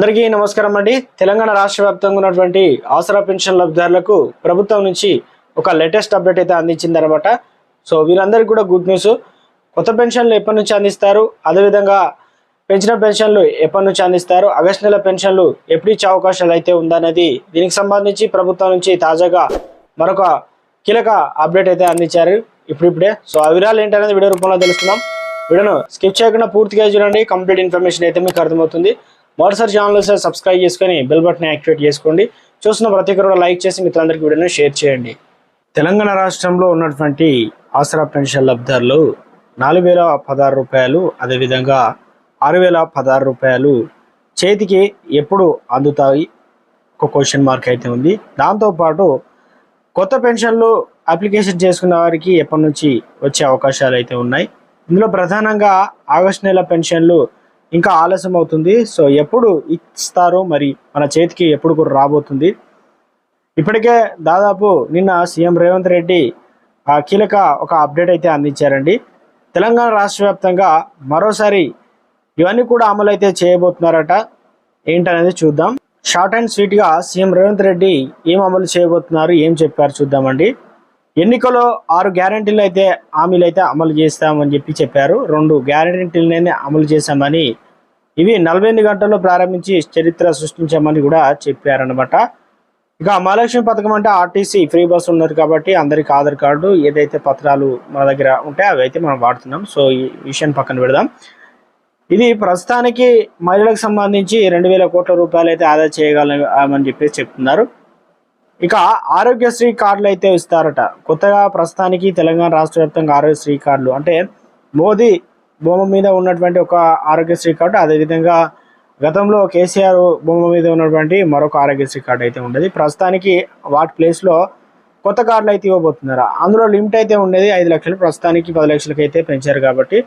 అందరికీ నమస్కారం అండి. తెలంగాణ రాష్ట్ర వ్యాప్తంగా ఉన్నటువంటి ఆసరా పెన్షన్ లబ్ధిదారులకు ప్రభుత్వం నుంచి ఒక లేటెస్ట్ అప్డేట్ అయితే అందించింది అనమాట సో వీరందరికీ కూడా గుడ్ న్యూస్. కొత్త పెన్షన్లు ఎప్పటి నుంచి అందిస్తారు? అదేవిధంగా పెంచిన పెన్షన్లు ఎప్పటి నుంచి అందిస్తారు? ఆగస్టు నెల పెన్షన్లు ఎప్పుడు ఇచ్చే అవకాశాలు అయితే ఉందనేది దీనికి సంబంధించి ప్రభుత్వం నుంచి తాజాగా మరొక కీలక అప్డేట్ అయితే అందించారు ఇప్పుడిప్పుడే. సో ఆ వివరాలు ఏంటనేది వీడియో రూపంలో తెలుసుకుందాం. వీడియోను స్కిప్ చేయకుండా పూర్తిగా చూడండి. కంప్లీట్ ఇన్ఫర్మేషన్ అయితే మీకు అర్థమవుతుంది. మొదటిసారి ఛానల్ సార్ సబ్స్క్రైబ్ చేసుకొని బెల్ బటన్ యాక్టివేట్ చేసుకోండి. చూస్తున్న ప్రతి ఒక్కరు కూడా లైక్ చేసి మిత్రులందరికీ వీడియోని షేర్ చేయండి. తెలంగాణ రాష్ట్రంలో ఉన్నటువంటి ఆసరా పెన్షన్ లబ్ధారులు నాలుగు వేల పదహారు రూపాయలు అదేవిధంగా ఆరు వేల పదహారు రూపాయలు చేతికి ఎప్పుడు అందుతాయి? ఒక క్వశ్చన్ మార్క్ అయితే ఉంది. దాంతోపాటు కొత్త పెన్షన్లు అప్లికేషన్ చేసుకున్న వారికి ఎప్పటి నుంచి వచ్చే అవకాశాలు అయితే ఉన్నాయి? ఇందులో ప్రధానంగా ఆగస్టు నెల పెన్షన్లు ఇంకా ఆలస్యం అవుతుంది. సో ఎప్పుడు ఇస్తారు మరి మన చేతికి ఎప్పుడు కూడా రాబోతుంది. ఇప్పటికే దాదాపు నిన్న సీఎం రేవంత్ రెడ్డి కీలక ఒక అప్డేట్ అయితే అందించారండి. తెలంగాణ రాష్ట్ర వ్యాప్తంగా మరోసారి ఇవన్నీ కూడా అమలు అయితే చేయబోతున్నారట. ఏంటనేది చూద్దాం. షార్ట్ అండ్ స్వీట్గా సీఎం రేవంత్ రెడ్డి ఏం అమలు చేయబోతున్నారు ఏం చెప్పారు చూద్దామండి. ఎన్నికలో ఆరు గ్యారంటీలు అయితే హామీలు అయితే అమలు చేస్తామని చెప్పి చెప్పారు. రెండు గ్యారంటీలనే అమలు చేశామని ఇవి నలభై ఎనిమిది గంటల్లో ప్రారంభించి చరిత్ర సృష్టించామని కూడా చెప్పారనమాట ఇక మహాలక్ష్మి పథకం అంటే ఆర్టీసీ ఫ్రీ బస్ ఉన్నది కాబట్టి అందరికి ఆధార్ కార్డు ఏదైతే పత్రాలు మన దగ్గర ఉంటాయో అవి అయితే మనం వాడుతున్నాం. సో ఈ విషయాన్ని పక్కన పెడదాం. ఇది ప్రస్తుతానికి మహిళలకు సంబంధించి రెండు వేల కోట్ల రూపాయలు అయితే ఆదా చేయగలమని చెప్పేసి చెప్తున్నారు. ఇక ఆరోగ్యశ్రీ కార్డులు అయితే ఇస్తారట. కొత్తగా ప్రస్తుతానికి తెలంగాణ రాష్ట్ర వ్యాప్తంగా ఆరోగ్యశ్రీ కార్డులు. అంటే మోదీ బొమ్మ మీద ఉన్నటువంటి ఒక ఆరోగ్యశ్రీ కార్డు అదేవిధంగా గతంలో కేసీఆర్ బొమ్మ మీద ఉన్నటువంటి మరొక ఆరోగ్యశ్రీ కార్డు అయితే ఉండేది. ప్రస్తుతానికి వాటి ప్లేస్లో కొత్త కార్డులు అయితే ఇవ్వబోతున్నారు. అందులో లిమిట్ అయితే ఉండేది ఐదు లక్షలు ప్రస్తుతానికి పది లక్షలకి అయితే పెంచారు కాబట్టి.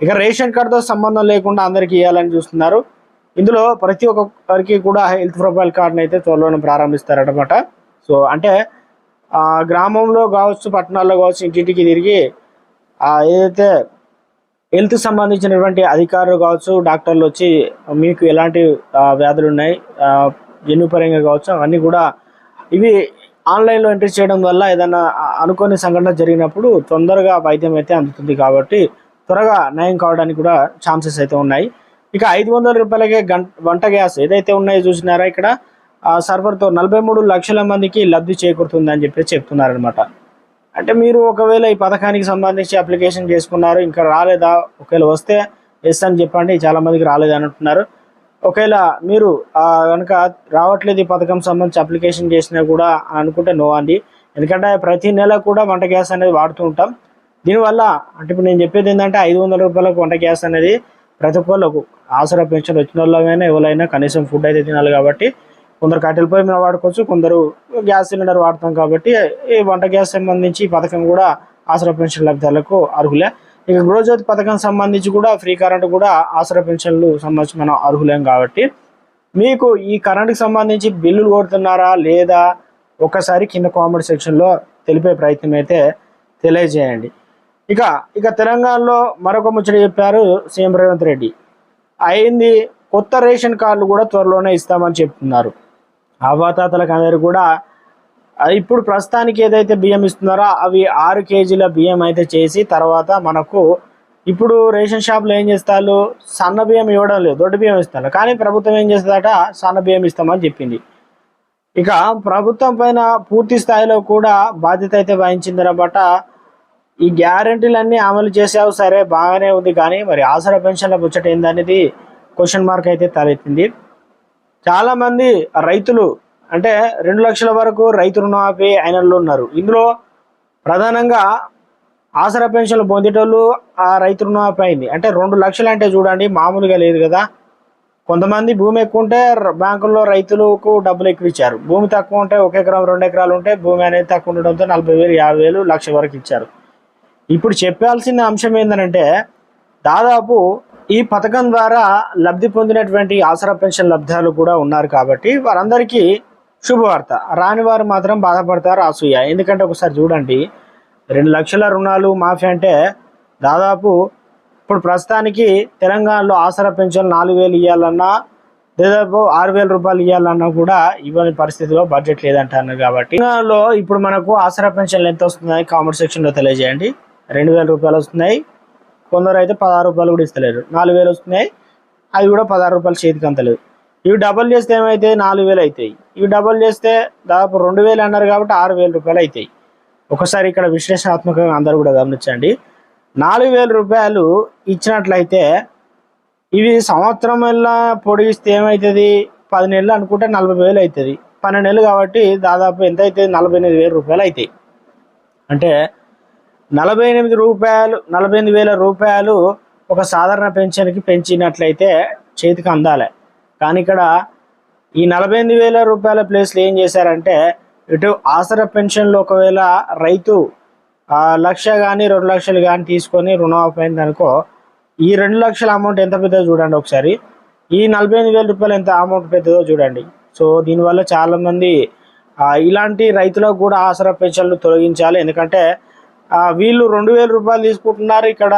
ఇక రేషన్ కార్డుతో సంబంధం లేకుండా అందరికీ ఇవ్వాలని చూస్తున్నారు. ఇందులో ప్రతి ఒక్కరికి కూడా హెల్త్ ప్రొఫైల్ కార్డుని అయితే త్వరలోనే ప్రారంభిస్తారన్నమాట. సో అంటే గ్రామంలో కావచ్చు పట్టణాల్లో కావచ్చు ఇంటింటికి తిరిగి ఏదైతే హెల్త్ సంబంధించినటువంటి అధికారులు కావచ్చు డాక్టర్లు వచ్చి మీకు ఎలాంటి వ్యాధులు ఉన్నాయి జన్యుపరంగా కావచ్చు అవన్నీ కూడా ఇవి ఆన్లైన్లో ఎంట్రీ చేయడం వల్ల ఏదైనా అనుకోని సంఘటన జరిగినప్పుడు తొందరగా వైద్యం అయితే అందుతుంది కాబట్టి త్వరగా నయం కావడానికి కూడా ఛాన్సెస్ అయితే ఉన్నాయి. ఇక ఐదు వందల రూపాయలకే గంట వంట గ్యాస్ ఏదైతే ఉన్నాయో చూసినారా ఇక్కడ? సర్వర్తో నలభై మూడు లక్షల మందికి లబ్ధి చేకూరుతుందని చెప్పి చెప్తున్నారనమాట అంటే మీరు ఒకవేళ ఈ పథకానికి సంబంధించి అప్లికేషన్ చేసుకున్నారు ఇంకా రాలేదా? ఒకవేళ వస్తే ఎస్ అని చెప్పండి చాలా మందికి రాలేదు అని అంటున్నారు. ఒకవేళ మీరు కనుక రావట్లేదు ఈ పథకం సంబంధించి అప్లికేషన్ చేసినా కూడా అనుకుంటే నో అండి. ఎందుకంటే ప్రతి నెల కూడా వంట గ్యాస్ అనేది వాడుతూ ఉంటాం. దీనివల్ల అంటే ఇప్పుడు నేను చెప్పేది ఏంటంటే ఐదు వందల రూపాయలకు వంట గ్యాస్ అనేది ప్రతి ఒక్కళ్ళకు ఆసరా పెన్షన్ వచ్చిన వాళ్ళైనా ఎవరైనా కనీసం ఫుడ్ అయితే తినాలి కాబట్టి కొందరు కట్టెల పొయ్యి మీద వాడుకోవచ్చు కొందరు గ్యాస్ సిలిండర్ వాడతాం కాబట్టి ఈ వంట గ్యాస్ సంబంధించి పథకం కూడా ఆసరా పెన్షన్ లబ్ధాలకు అర్హులే. ఇక గృహజ్యోతి పథకం సంబంధించి కూడా ఫ్రీ కరెంట్ కూడా ఆసరా పెన్షన్లు సంబంధించి మనం అర్హులేం కాబట్టి. మీకు ఈ కరెంట్కి సంబంధించి బిల్లులు కొడుతున్నారా లేదా ఒక్కసారి కింద కామెంట్ సెక్షన్లో తెలిపే ప్రయత్నం అయితే తెలియజేయండి. ఇక ఇక తెలంగాణలో మరొక ముచ్చట చెప్పారు సీఎం రేవంత్ రెడ్డి. అయింది కొత్త రేషన్ కార్డులు కూడా త్వరలోనే ఇస్తామని చెప్తున్నారు. అవ్వాతాతలకు అందరు కూడా ఇప్పుడు ప్రస్తుతానికి ఏదైతే బియ్యం ఇస్తున్నారో అవి ఆరు కేజీల బియ్యం అయితే చేసి తర్వాత మనకు ఇప్పుడు రేషన్ షాప్లో ఏం చేస్తారు? సన్న బియ్యం ఇవ్వడం లేదు దొడ్డు బియ్యం ఇస్తారు. కానీ ప్రభుత్వం ఏం చేస్తుందట? సన్న బియ్యం ఇస్తామని చెప్పింది. ఇక ప్రభుత్వం పైన పూర్తి స్థాయిలో కూడా బాధ్యత అయితే వహించిందనమాట ఈ గ్యారంటీలన్నీ అమలు చేసావు సరే బాగానే ఉంది కానీ మరి ఆసరా పెన్షన్ల ముచ్చట ఏందనేది క్వశ్చన్ మార్క్ అయితే తలెత్తింది. చాలామంది రైతులు అంటే రెండు లక్షల వరకు రైతు రుణమాఫీ ఆయనలో ఉన్నారు. ఇందులో ప్రధానంగా ఆసరా పెన్షన్లు పొందేటోళ్ళు ఆ రైతు రుణమాఫీ అయింది. అంటే రెండు లక్షలు అంటే చూడండి మామూలుగా లేదు కదా. కొంతమంది భూమి ఎక్కువ ఉంటే ర- బ్యాంకుల్లో రైతులకు డబ్బులు ఎక్కువ ఇచ్చారు. భూమి తక్కువ ఉంటే ఒక ఎకరం రెండు ఎకరాలు ఉంటే భూమి అనేది తక్కువ ఉండడంతో నలభై వేలు యాభై వేలు లక్ష వరకు ఇచ్చారు. ఇప్పుడు చెప్పాల్సిన అంశం ఏంటంటే దాదాపు ఈ పథకం ద్వారా లబ్ధి పొందినటువంటి ఆసరా పెన్షన్ లబ్ధాలు కూడా ఉన్నారు కాబట్టి వారందరికీ శుభవార్త. రాని వారు మాత్రం బాధపడతారు అసూయ. ఎందుకంటే ఒకసారి చూడండి రెండు లక్షల రుణాలు మాఫీ అంటే దాదాపు ఇప్పుడు ప్రస్తుతానికి తెలంగాణలో ఆసరా పెన్షన్ నాలుగు వేలు ఇవ్వాలన్నా దాదాపు ఆరు వేల రూపాయలు ఇవ్వాలన్నా కూడా ఇవ్వని పరిస్థితిలో బడ్జెట్ లేదంటున్నారు కాబట్టి. తెలంగాణలో ఇప్పుడు మనకు ఆసరా పెన్షన్లు ఎంత వస్తుందని కామెంట్ సెక్షన్లో తెలియజేయండి. రెండు వేల రూపాయలు వస్తున్నాయి. కొందరు అయితే పదహారు రూపాయలు కూడా ఇస్తలేరు. నాలుగు వేలు వస్తున్నాయి. అవి కూడా పదహారు రూపాయలు చేతికి అంతలేదు. ఇవి డబల్ చేస్తే ఏమైతే నాలుగు వేలు అవుతాయి. ఇవి డబల్ చేస్తే దాదాపు రెండు వేలు అన్నారు కాబట్టి ఆరు వేల రూపాయలు అవుతాయి. ఒకసారి ఇక్కడ విశ్లేషణాత్మకంగా అందరూ కూడా గమనించండి. నాలుగు వేల రూపాయలు ఇచ్చినట్లయితే ఇవి సంవత్సరం వల్ల పొడిగిస్తే ఏమవుతుంది పది నెలలు అనుకుంటే నలభై వేలు అవుతుంది. పన్నెండు నెలలు కాబట్టి దాదాపు ఎంత అవుతుంది నలభై ఎనిమిది వేల రూపాయలు అవుతాయి. అంటే నలభై ఎనిమిది రూపాయలు నలభై ఎనిమిది వేల రూపాయలు ఒక సాధారణ పెన్షన్కి పెంచినట్లయితే చేతికి అందాలి. కానీ ఇక్కడ ఈ నలభై ఎనిమిది వేల రూపాయల ప్లేస్లో ఏం చేశారంటే ఇటు ఆసరా పెన్షన్లు ఒకవేళ రైతు లక్ష కానీ రెండు లక్షలు కానీ తీసుకొని రుణం అయింది అనుకో ఈ రెండు లక్షల అమౌంట్ ఎంత పెద్దదో చూడండి ఒకసారి. ఈ నలభై ఎనిమిది వేల రూపాయలు ఎంత అమౌంట్ పెద్దదో చూడండి. సో దీనివల్ల చాలామంది ఇలాంటి రైతులకు కూడా ఆసరా పెన్షన్లు తొలగించాలి. ఎందుకంటే వీళ్ళు రెండు వేల రూపాయలు తీసుకుంటున్నారు. ఇక్కడ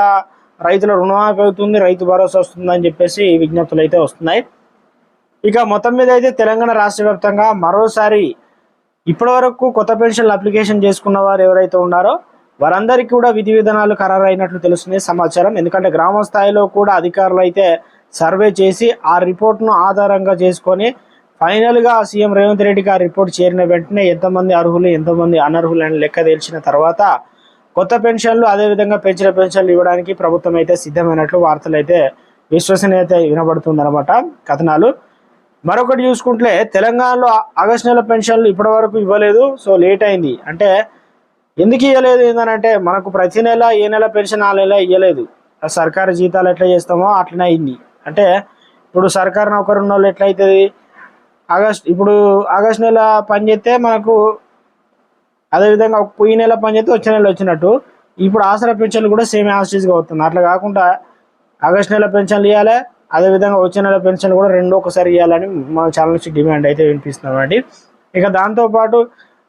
రైతుల రుణమాఫీ అవుతుంది రైతు భరోసా వస్తుంది అని చెప్పేసి విజ్ఞప్తులు అయితే వస్తున్నాయి. ఇక మొత్తం మీద అయితే తెలంగాణ రాష్ట్ర వ్యాప్తంగా మరోసారి ఇప్పటివరకు కొత్త పెన్షన్లు అప్లికేషన్ చేసుకున్న వారు ఎవరైతే ఉన్నారో వారందరికీ కూడా విధి విధానాలు ఖరారు అయినట్లు తెలుస్తుంది సమాచారం. ఎందుకంటే గ్రామ స్థాయిలో కూడా అధికారులు అయితే సర్వే చేసి ఆ రిపోర్ట్ను ఆధారంగా చేసుకొని ఫైనల్గా సీఎం రేవంత్ రెడ్డికి ఆ రిపోర్ట్ చేరిన వెంటనే ఎంతమంది అర్హులు ఎంతమంది అనర్హులు అని లెక్క తేల్చిన తర్వాత కొత్త పెన్షన్లు అదేవిధంగా పెంచిన పెన్షన్లు ఇవ్వడానికి ప్రభుత్వం అయితే సిద్ధమైనట్లు వార్తలు అయితే విశ్వసనీయత వినబడుతుందన్నమాట. కథనాలు. మరొకటి చూసుకుంటే తెలంగాణలో ఆగస్టు నెల పెన్షన్లు ఇప్పటి వరకు ఇవ్వలేదు. సో లేట్ అయింది. అంటే ఎందుకు ఇవ్వలేదు ఏంటంటే మనకు ప్రతి నెల ఏ నెల పెన్షన్ ఆ నెల ఇవ్వలేదు సర్కారు జీతాలు ఎట్లా చేస్తామో అట్లనే అయింది. అంటే ఇప్పుడు సర్కారు నౌకరు ఉన్న వాళ్ళు ఎట్లయితుంది? ఆగస్ట్ ఇప్పుడు ఆగస్ట్ నెల పని చేస్తే మనకు అదేవిధంగా పోయి నెల పని చేస్తే వచ్చే నెల వచ్చినట్టు. ఇప్పుడు ఆసరా పెన్షన్లు కూడా సేమ్ యాస్టీస్గా అవుతుంది. అట్లా కాకుండా ఆగస్ట్ నెల పెన్షన్లు ఇవ్వాలి అదేవిధంగా వచ్చే నెల పెన్షన్లు కూడా రెండు ఒకసారి ఇవ్వాలని మా ఛానల్ నుంచి డిమాండ్ అయితే వినిపిస్తున్నామండి ఇక దాంతోపాటు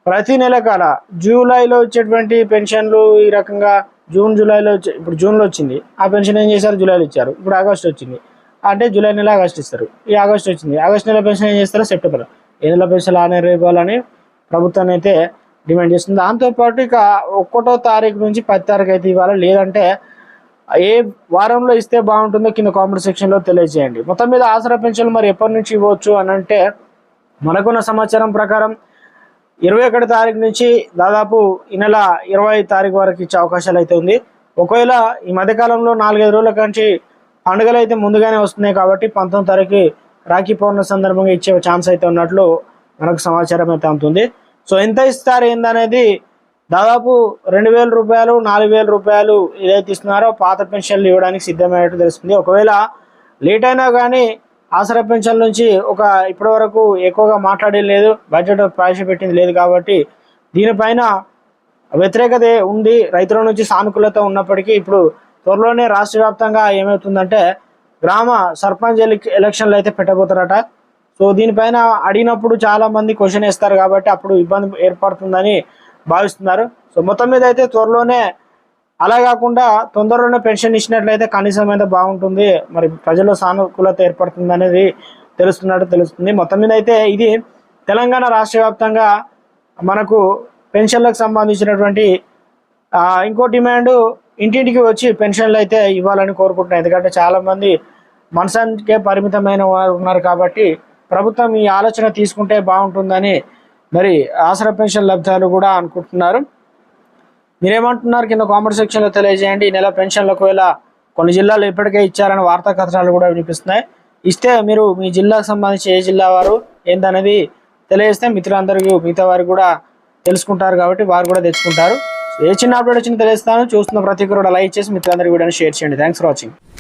ప్రతి నెల కాల జూలైలో వచ్చేటువంటి పెన్షన్లు ఈ రకంగా జూన్ జూలైలో వచ్చే ఇప్పుడు జూన్లో వచ్చింది. ఆ పెన్షన్ ఏం చేశారు? జూలైలో ఇచ్చారు. ఇప్పుడు ఆగస్ట్ వచ్చింది. అంటే జూలై నెల ఆగస్ట్ ఇస్తారు. ఈ ఆగస్ట్ వచ్చింది. ఆగస్ట్ నెల పెన్షన్ ఏం చేస్తారు సెప్టెంబర్ ఏ నెల పెన్షన్ ఆ నెల ఇవ్వాలని ప్రభుత్వాన్ని అయితే డిమాండ్ చేస్తుంది. దాంతోపాటు ఇక ఒక్కటో తారీఖు నుంచి పది తారీఖు అయితే ఇవ్వాలి లేదంటే ఏ వారంలో ఇస్తే బాగుంటుందో కింద కామెంట్ సెక్షన్లో తెలియజేయండి. మొత్తం మీద ఆసరా పెన్షన్లు మరి ఎప్పటి నుంచి ఇవ్వచ్చు అని అంటే మనకున్న సమాచారం ప్రకారం ఇరవై ఒకటి తారీఖు నుంచి దాదాపు ఈ నెల ఇరవై తారీఖు వరకు ఇచ్చే అవకాశాలు అయితే ఉంది. ఒకవేళ ఈ మధ్యకాలంలో నాలుగైదు రోజుల నుంచి పండుగలు అయితే ముందుగానే వస్తున్నాయి కాబట్టి పంతొమ్మిది తారీఖు రాఖీ పౌర్ణమి సందర్భంగా ఇచ్చే ఛాన్స్ అయితే ఉన్నట్లు మనకు సమాచారం అయితే అందుతుంది. సో ఎంత ఇస్తారు ఏందనేది దాదాపు రెండు వేల రూపాయలు నాలుగు వేల రూపాయలు ఏదైతే ఇస్తున్నారో పాత పెన్షన్లు ఇవ్వడానికి సిద్ధమైనట్టు తెలుస్తుంది. ఒకవేళ లేట్ అయినా కానీ ఆసరా పెన్షన్ నుంచి ఒక ఇప్పటి వరకు ఎక్కువగా మాట్లాడేది లేదు బడ్జెట్ ప్రవేశపెట్టింది లేదు కాబట్టి దీనిపైన వ్యతిరేకత ఉంది. రైతుల నుంచి సానుకూలత ఉన్నప్పటికీ ఇప్పుడు త్వరలోనే రాష్ట్ర వ్యాప్తంగా ఏమవుతుందంటే గ్రామ సర్పంచ్ ఎలక్షన్లు అయితే పెట్టబోతారట సో దీనిపైన అడిగినప్పుడు చాలా మంది క్వశ్చన్ వేస్తారు కాబట్టి అప్పుడు ఇబ్బంది ఏర్పడుతుందని భావిస్తున్నారు. సో మొత్తం మీద అయితే త్వరలోనే అలా కాకుండా తొందరలోనే పెన్షన్ ఇచ్చినట్లయితే కనీసం అయితే బాగుంటుంది. మరి ప్రజల్లో సానుకూలత ఏర్పడుతుంది అనేది తెలుస్తున్నట్టు తెలుస్తుంది. మొత్తం మీద అయితే ఇది తెలంగాణ రాష్ట్ర వ్యాప్తంగా మనకు పెన్షన్లకు సంబంధించినటువంటి ఇంకో డిమాండ్ ఇంటింటికి వచ్చి పెన్షన్లు అయితే ఇవ్వాలని కోరుకుంటున్నాను ఎందుకంటే చాలామంది మనసానికే పరిమితమైన వారు ఉన్నారు కాబట్టి ప్రభుత్వం ఈ ఆలోచన తీసుకుంటే బాగుంటుందని మరి ఆసరా పెన్షన్ లబ్ధాలు కూడా అనుకుంటున్నారు. మీరేమంటున్నారు? కింద కామెంట్ సెక్షన్లో తెలియజేయండి. ఈ నెల పెన్షన్లకు ఇలా కొన్ని జిల్లాలు ఇప్పటికే ఇచ్చారని వార్తా కథనాలు కూడా వినిపిస్తున్నాయి. ఇస్తే మీరు మీ జిల్లాకు సంబంధించి ఏ జిల్లా వారు ఏందనేది తెలియజేస్తే మిత్రులందరికీ మిగతా వారు కూడా తెలుసుకుంటారు కాబట్టి వారు కూడా తెచ్చుకుంటారు. ఏ చిన్న అప్డేట్ వచ్చినా తెలియస్తాను చూస్తున్న ప్రతి ఒక్కరు లైక్ చేసి మిత్రులందరికీ కూడా షేర్ చేయండి. Thanks for watching.